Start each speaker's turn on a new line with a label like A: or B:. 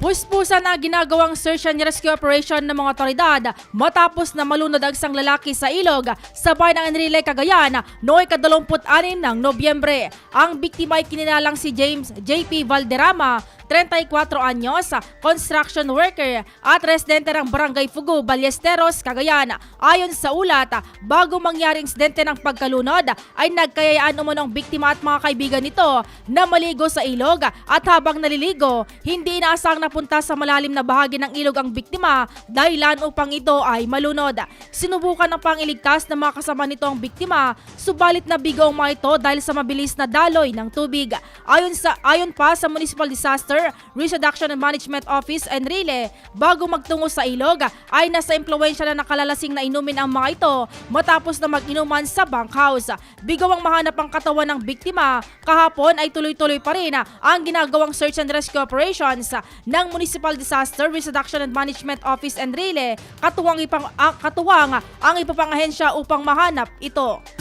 A: Puspusan na ginagawang search and rescue operation ng mga otoridad matapos na malunod ang isang lalaki sa ilog sa bayan ng Enrile, Cagayan noong ikadalawamput-anim ng Nobyembre. Ang biktima ay kinilalang si James J.P. Valderrama, 34 anyos, construction worker at residente ng Barangay Fugu, Ballesteros, Cagayan. Ayon sa ulat, bago mangyari insidente ng pagkalunod ay nagkayayaan umunong biktima at mga kaibigan nito na maligo sa ilog at habang naliligo, hindi inaasang napunta sa malalim na bahagi ng ilog ang biktima dahilan upang ito ay malunod. Sinubukan ng pangiligtas ng mga kasama nito ang biktima, subalit nabigo ang mga ito dahil sa mabilis na daloy ng tubig. Ayon sa ayon pa sa Municipal Disaster Risk Reduction and Management Office Enrile, bago magtungo sa ilog ay nasa impluensya na nakalalasing na inumin ang mga ito matapos na mag-inuman sa bunkhouse. Bigaw ang mahanap ang katawan ng biktima. Kahapon ay tuloy-tuloy pa rin ang ginagawang search and rescue operations ng Municipal Disaster Risk Reduction and Management Office Enrile, katuwang ipang ang, katuwang ang iba pang ahensya upang mahanap ito.